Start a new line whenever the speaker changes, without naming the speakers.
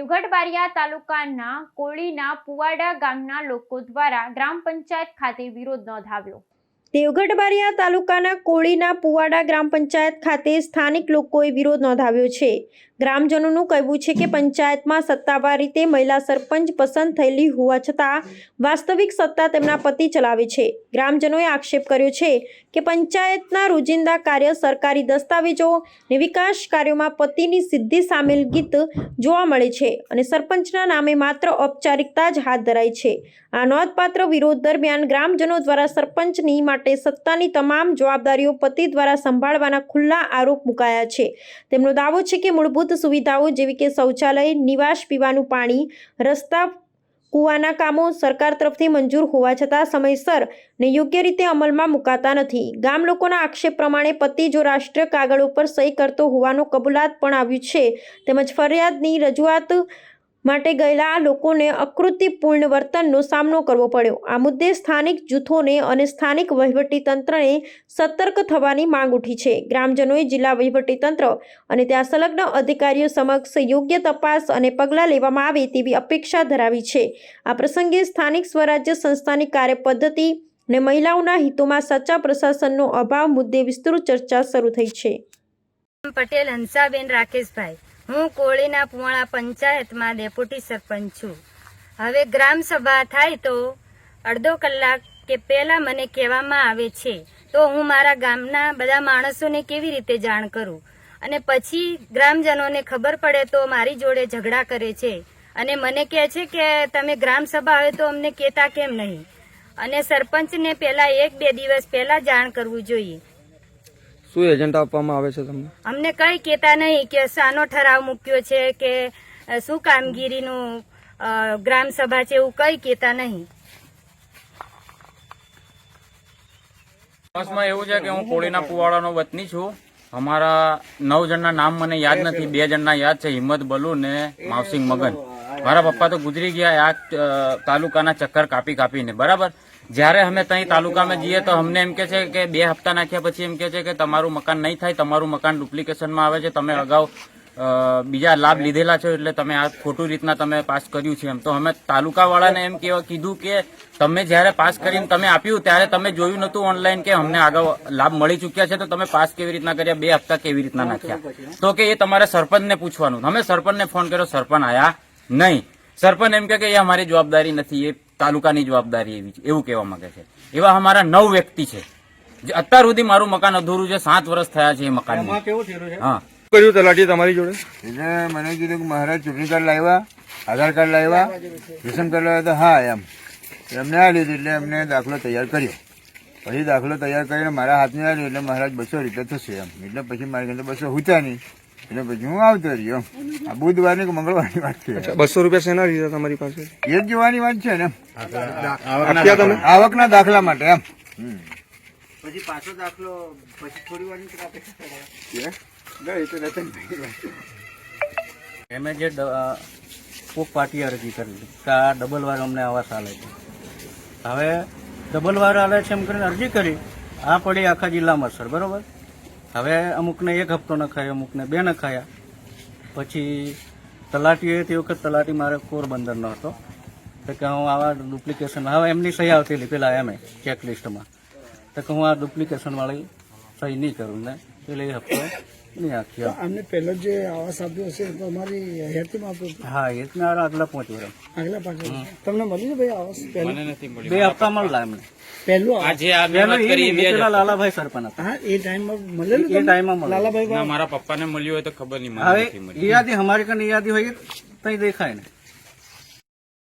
દેવગઢ બારિયા તાલુકાના કોળીના પુવાડા ગામના લોકો દ્વારા ગ્રામ પંચાયત ખાતે વિરોધ નોંધાવ્યો. દેવગઢ બારિયા તાલુકાના કોળીના પુવાડા ગ્રામ પંચાયત ખાતે સ્થાનિક લોકોએ વિરોધ નોંધાવ્યો છે. ગ્રામજનોનું કહેવું છે કે પંચાયતમાં સત્તાવાર રીતે મહિલા સરપંચ પસંદ થયેલી હોવા છતાં વાસ્તવિક સત્તા તેમના પતિ ચલાવે છે. ગ્રામજનોએ આક્ષેપ કર્યો છે કે પંચાયતના રોજિંદા કાર્ય સરકારી દસ્તાવેજો ને વિકાસ કાર્યોમાં પતિની સિદ્ધિ સામેલ ગીત જોવા મળે છે અને સરપંચના નામે માત્ર ઔપચારિકતા જ હાથ ધરાય છે. આ નોંધપાત્ર વિરોધ દરમિયાન ગ્રામજનો દ્વારા સરપંચની માટે સત્તાની તમામ જવાબદારીઓ પતિ દ્વારા સંભાળવાના ખુલ્લા આરોપ મુકાયા છે. તેમનો દાવો છે કે મૂળભૂત સુવિધાઓ જેવી કે શૌચાલય, નિવાસ, પીવાનું પાણી, રસ્તા, કૂવાના કામો સરકાર તરફથી મંજૂર હોવા છતાં સમયસર ને યોગ્ય રીતે અમલમાં મુકાતા નથી. ગામ લોકોના આક્ષેપ પ્રમાણે પતિ જો રાષ્ટ્રીય કાગળો પર સહી કરતો હોવાનો કબૂલાત પણ આવ્યું છે, તેમજ ફરિયાદની રજૂઆત માટે ગયેલા લોકોને અકૃતિપૂર્ણ વર્તનનો સામનો કરવો પડ્યો. આ મુદ્દે સ્થાનિક જૂથોને અને સ્થાનિક વહીવટીતંત્રને સતર્ક થવાની માંગ ઉઠી છે. ગ્રામજનોએ જિલ્લા વહીવટીતંત્ર અને ત્યાં સંલગ્ન અધિકારીઓ સમક્ષ યોગ્ય તપાસ અને પગલાં લેવામાં આવે તેવી અપેક્ષા ધરાવી છે. આ પ્રસંગે સ્થાનિક સ્વરાજ્ય સંસ્થાની કાર્યપદ્ધતિ અને મહિલાઓના હિતોમાં સચ્ચા પ્રશાસનનો અભાવ મુદ્દે વિસ્તૃત ચર્ચા શરૂ થઈ છે.
પટેલ હંસાબેન રાકેશભાઈ. હું કોળીના પુવાણા પંચાયતમાં ડેપ્યુટી સરપંચ છું. હવે ગ્રામ સભા થાય તો અડધો કલાક કે પહેલા મને કહેવામાં આવે છે, તો હું મારા ગામના બધા માણસોને કેવી રીતે જાણ કરું? અને પછી ગ્રામજનોને ખબર પડે તો મારી જોડે ઝઘડા કરે છે. અને મને કહે છે કે તમે ગ્રામ સભા આવે તો અમને કહેતા કેમ નહીં? અને સરપંચને પહેલા એક બે દિવસ પહેલા જાણ કરવું જોઈએ.
શું એજન્ટ આપવામાં આવે છે તમને?
અમને કઈ કેતા નહીં કે શાનો ઠરાવ મૂક્યો છે કે શું કામગીરીનું ગ્રામ સભા છે એવું કઈ કેતા નહીં.
બસમાં એવું છે કે હું કોળીના પુવાડાનો વતની છું. અમારા નવ જણના નામ મને યાદ નથી બે જણના યાદ છે હિંમત બલુ ને માવસિંગ મગન. મારા પપ્પા તો ગુજરી ગયા આ તાલુકાના ચક્કર કાપી કાપીને. બરાબર? જ્યારે અમે ત્યાં તાલુકામાં જઈએ તો અમને એમ કે છે કે બે હપ્તા નાખ્યા પછી એમ કે છે કે તમારું મકાન નહીં થાય, તમારું મકાન ડુપ્લિકેશનમાં આવે છે, તમે અગાઉ બીજા લાભ લીધેલા છો એટલે તમે આ ખોટું રીતના તમે પાસ કર્યું છે એમ. તો અમે તાલુકાવાળાને એમ કહેવા કીધું કે તમે જ્યારે પાસ કરીને તમે આપ્યું ત્યારે તમે જોયું નતું ઓનલાઈન કે અમને આગળ લાભ મળી ચૂક્યા છે, તો તમે પાસ કેવી રીતના કર્યા, બે હપ્તા કેવી રીતના નાખ્યા. તો કે એ તમારે સરપંચને પૂછવાનું. અમે સરપંચને ફોન કર્યો, સરપંચ આયા નહીં. સરપંચ એમ કે એ અમારી જવાબદારી નથી. એ તાલુકાની જવાબદારી એવી છે એવું કહેવા માંગે છે. એવા અમારા નવ વ્યક્તિ છે. જે અત્યાર સુધી મારું મકાન અધૂરું છે સાત વર્ષ થયા છે એ મકાન હા.
કર્યું તલાટી તમારી જોડે?
એટલે મને કીધું કે મહારાજ ચૂંટણી કાર્ડ લાવ્યા આધાર કાર્ડ લાવ્યા રેશન કાર્ડ લાવ્યા તો હા એમ. એમને આ લીધું એટલે એમને દાખલો તૈયાર કર્યો. પછી દાખલો તૈયાર કરીને મારા હાથમાં આવ્યો એટલે મહારાજ બસો રૂપિયા થશે એમ. એટલે પછી મારી કીધું બસો હોતા નહીં. એટલે પછી હું આવતો રહ્યો. એમ આ બુધવારની કે મંગળવારની વાત છે.
બસો રૂપિયા શેના લીધા તમારી પાસે?
એ જ જોવાની વાત છે ને. આવકના દાખલા. માટે એમ. હમ. પછી પાછો દાખલો પછી થોડી વાર
એમે જે કોક પાર્ટી અરજી કરેલી કે આ ડબલ વાર અમને આવાસ આલે છે. હવે ડબલ વાર આલે છે એમ કરીને અરજી કરી આ પડી આખા જિલ્લામાં સર. બરોબર? હવે અમુકને એક હપ્તો નખાયો, અમુકને બે નખાયા. પછી તલાટીએ તે વખત તલાટી મારે પોરબંદરનો હતો તો કે હું આવા ડુપ્લિકેશન હવે એમની સહી આવતી પેલા એમ ચેકલિસ્ટમાં તો કે હું આ ડુપ્લિકેશનવાળી સહી નહીં કરું ને. એટલે એ હપ્તો નહીં આખ્યો
આમને પહેલો જે આવાસ આપ્યો હશે તો અમારી હેતીમાં આપ્યો
હા એ જ ના આગલા પહોંચ વર્ષ.
આગલા પાછળ તમને મળ્યું ભાઈ આવાસ? પહેલું?
બે હપ્તા મળલા એમને
પહેલું
આજે આ
પેલો એ નહીં, એ પેલા લાલાભાઈ સરપંચ હતા.
હા એ ટાઈમમાં મળેલું
એ ટાઈમમાં મળેલું.
લાલાભાઈ
મારા પપ્પાને મળ્યું હોય તો ખબર નહીં
હવે
નથી
યાદી અમારી કને યાદી હોય તો દેખાય ને.